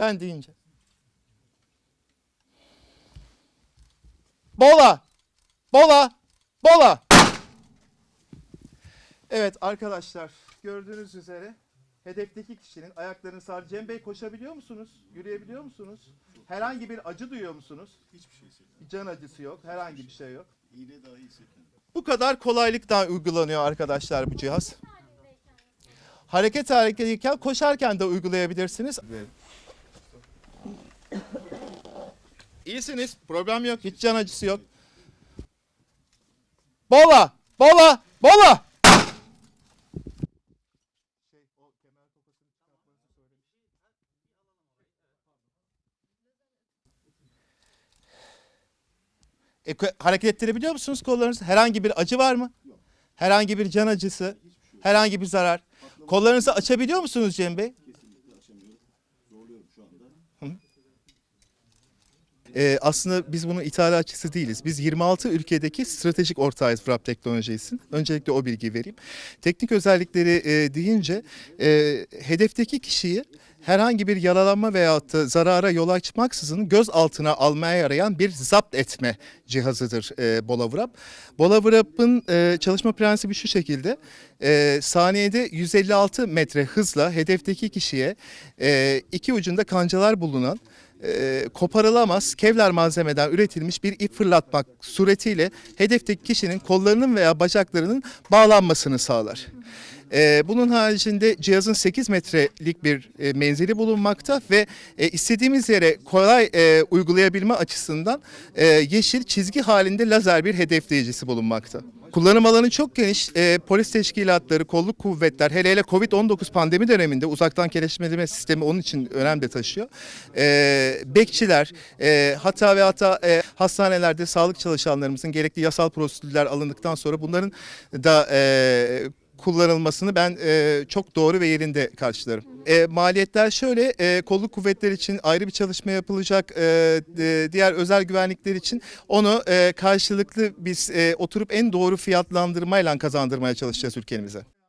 Ben deyince. Bola! Bola! Bola! Evet arkadaşlar gördüğünüz üzere hedefteki kişinin ayaklarını sar. Cem Bey koşabiliyor musunuz? Yürüyebiliyor musunuz? Herhangi bir acı duyuyor musunuz? Hiçbir şey hissetmedim. Can acısı yok. Herhangi bir şey yok. İğne dahi hissetmedim. Bu kadar kolaylıkla uygulanıyor arkadaşlar bu cihaz. Hareket halindeyken koşarken de uygulayabilirsiniz. İyisiniz. Problem yok. Hiç can acısı yok. Bola! Bola! Bola! E, ko- hareket ettirebiliyor musunuz kollarınızı? Herhangi bir acı var mı? Herhangi bir can acısı? Herhangi bir zarar? Kollarınızı açabiliyor musunuz Cem Bey? Kesinlikle açamıyorum. Zorluyorum şu anda. Ee, aslında biz bunun ithalatçısı değiliz. Biz 26 ülkedeki stratejik ortağıyız Frap Teknoloji'sin. Öncelikle o bilgiyi vereyim. Teknik özellikleri e, deyince e, hedefteki kişiyi herhangi bir yaralanma veyahut da zarara yol açmaksızın göz altına almaya yarayan bir zapt etme cihazıdır e, Bolavrap. Bolavrap'ın e, çalışma prensibi şu şekilde. E, saniyede 156 metre hızla hedefteki kişiye e, iki ucunda kancalar bulunan e, koparılamaz kevlar malzemeden üretilmiş bir ip fırlatmak suretiyle hedefteki kişinin kollarının veya bacaklarının bağlanmasını sağlar. E, bunun haricinde cihazın 8 metrelik bir e, menzili bulunmakta ve e, istediğimiz yere kolay e, uygulayabilme açısından e, yeşil çizgi halinde lazer bir hedefleyicisi bulunmakta. Kullanım alanı çok geniş. E, polis teşkilatları, kolluk kuvvetler, hele hele Covid-19 pandemi döneminde uzaktan kelepçeleme sistemi onun için önem de taşıyor. E, bekçiler, e, hatta ve hatta e, hastanelerde sağlık çalışanlarımızın gerekli yasal prosedürler alındıktan sonra bunların da e, kullanılmasını ben e, çok doğru ve yerinde karşılarım. E, maliyetler şöyle, e, kolluk kuvvetler için ayrı bir çalışma yapılacak, e, e, diğer özel güvenlikler için onu e, karşılıklı biz e, oturup en doğru fiyatlandırmayla kazandırmaya çalışacağız ülkemize.